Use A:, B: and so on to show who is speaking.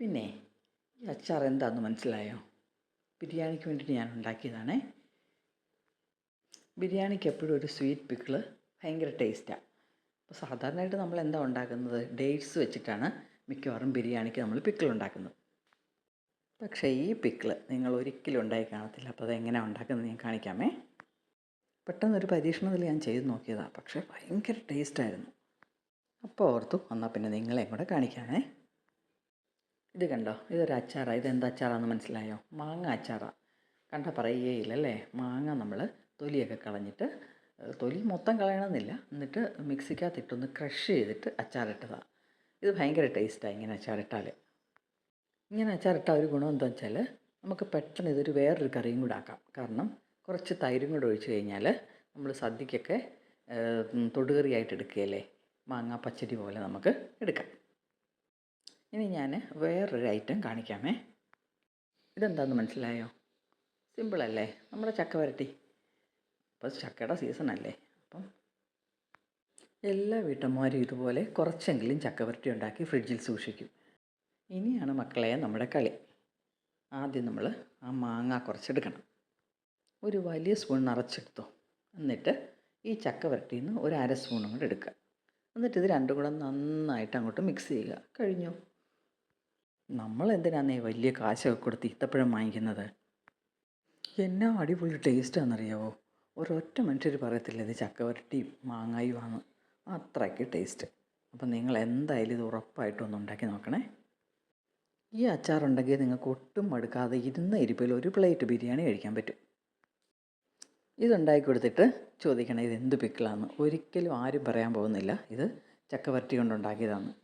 A: പിന്നെ ഈ അച്ചാർ എന്താണെന്ന് മനസ്സിലായോ? ബിരിയാണിക്ക് വേണ്ടിയിട്ട് ഞാൻ ഉണ്ടാക്കിയതാണേ. ബിരിയാണിക്ക് എപ്പോഴും ഒരു സ്വീറ്റ് പിക്കിൾ ഭയങ്കര ടേസ്റ്റാണ് അപ്പോൾ സാധാരണയായിട്ട് നമ്മൾ എന്താ ഉണ്ടാക്കുന്നത്? ഡേറ്റ്സ് വെച്ചിട്ടാണ് മിക്കവാറും ബിരിയാണിക്ക് നമ്മൾ പിക്കിൾ ഉണ്ടാക്കുന്നത്. പക്ഷേ ഈ പിക്കിൾ നിങ്ങൾ ഒരിക്കലും ഉണ്ടായി കാണത്തില്ല. അപ്പോൾ അതെങ്ങനെയാണ് ഉണ്ടാക്കുന്നത് ഞാൻ കാണിക്കാമേ. പെട്ടെന്നൊരു പരീക്ഷണത്തിൽ ഞാൻ ചെയ്ത് നോക്കിയതാണ് പക്ഷേ ഭയങ്കര ടേസ്റ്റായിരുന്നു. അപ്പോൾ ഓർത്തു എന്നാൽ പിന്നെ നിങ്ങളെയും കൂടെ കാണിക്കാമേ. ഇത് കണ്ടോ? ഇതൊരു അച്ചാറാണ് ഇതെന്താ അച്ചാറാന്ന് മനസ്സിലായോ? മാങ്ങ അച്ചാറാണ് കണ്ട പറയുകയില്ലല്ലേ മാങ്ങ നമ്മൾ തൊലിയൊക്കെ കളഞ്ഞിട്ട് തൊലി മൊത്തം കളയണമെന്നില്ല. എന്നിട്ട് മിക്സിക്കകത്തിട്ടൊന്ന് ക്രഷ് ചെയ്തിട്ട് അച്ചാറിട്ടതാണ് ഇത് ഭയങ്കര ടേസ്റ്റാണ് ഇങ്ങനെ അച്ചാറിട്ടാൽ ഇങ്ങനെ അച്ചാറിട്ട ഒരു ഗുണം എന്താ വെച്ചാൽ നമുക്ക് പെട്ടെന്ന് ഇതൊരു വേറൊരു കറിയും കൂടെ ആക്കാം. കാരണം കുറച്ച് തൈരും കൂടെ ഒഴിച്ച് കഴിഞ്ഞാൽ നമ്മൾ സദ്യക്കൊക്കെ തൊടുകറിയായിട്ട് എടുക്കുകയല്ലേ? മാങ്ങാ പച്ചടി പോലെ നമുക്ക് എടുക്കാം. ഇനി ഞാൻ വേറൊരു ഐറ്റം കാണിക്കാമേ. ഇതെന്താണെന്ന് മനസ്സിലായോ? സിമ്പിളല്ലേ നമ്മുടെ ചക്ക വരട്ടി. അപ്പോൾ ചക്കയുടെ സീസണല്ലേ അപ്പം എല്ലാ വീട്ടമ്മമാരും ഇതുപോലെ കുറച്ചെങ്കിലും ചക്ക വരട്ടി ഉണ്ടാക്കി ഫ്രിഡ്ജിൽ സൂക്ഷിക്കും. ഇനിയാണ് മക്കളെ നമ്മുടെ കളി. ആദ്യം നമ്മൾ ആ മാങ്ങ കുറച്ചെടുക്കണം. ഒരു വലിയ സ്പൂൺ നിറച്ചെടുത്തു. എന്നിട്ട് ഈ ചക്ക വരട്ടിയിൽ നിന്ന് ഒരു അര സ്പൂണും കൂടെ എടുക്കുക. എന്നിട്ട് ഇത് രണ്ടും കൂടെ നന്നായിട്ട് അങ്ങോട്ട് മിക്സ് ചെയ്യുക. കഴിഞ്ഞു? നമ്മൾ എന്തിനാന്നേ വലിയ കാശൊക്കെ കൊടുത്ത് ഈത്തപ്പഴം വാങ്ങിക്കുന്നത്? എന്നാ അടിപൊളി ടേസ്റ്റാണെന്നറിയാവോ ഒരൊറ്റ മനുഷ്യർ പറയത്തില്ല ഇത് ചക്കവരട്ടിയും മാങ്ങായുമാണ് അത്രയ്ക്ക് ടേസ്റ്റ്. അപ്പം നിങ്ങൾ എന്തായാലും ഇത് ഉറപ്പായിട്ടൊന്ന് ഉണ്ടാക്കി നോക്കണേ. ഈ അച്ചാറുണ്ടെങ്കിൽ നിങ്ങൾക്ക് ഒട്ടും മടുക്കാതെ ഇരുന്ന ഇരിപ്പിൽ ഒരു പ്ലേറ്റ് ബിരിയാണി കഴിക്കാൻ പറ്റും. ഇതുണ്ടാക്കി കൊടുത്തിട്ട് ചോദിക്കണേ ഇത് എന്ത് പിക്കിളാന്ന്. ഒരിക്കലും ആരും പറയാൻ പോകുന്നില്ല ഇത് ചക്കവരട്ടി കൊണ്ടുണ്ടാക്കിയതാണ്.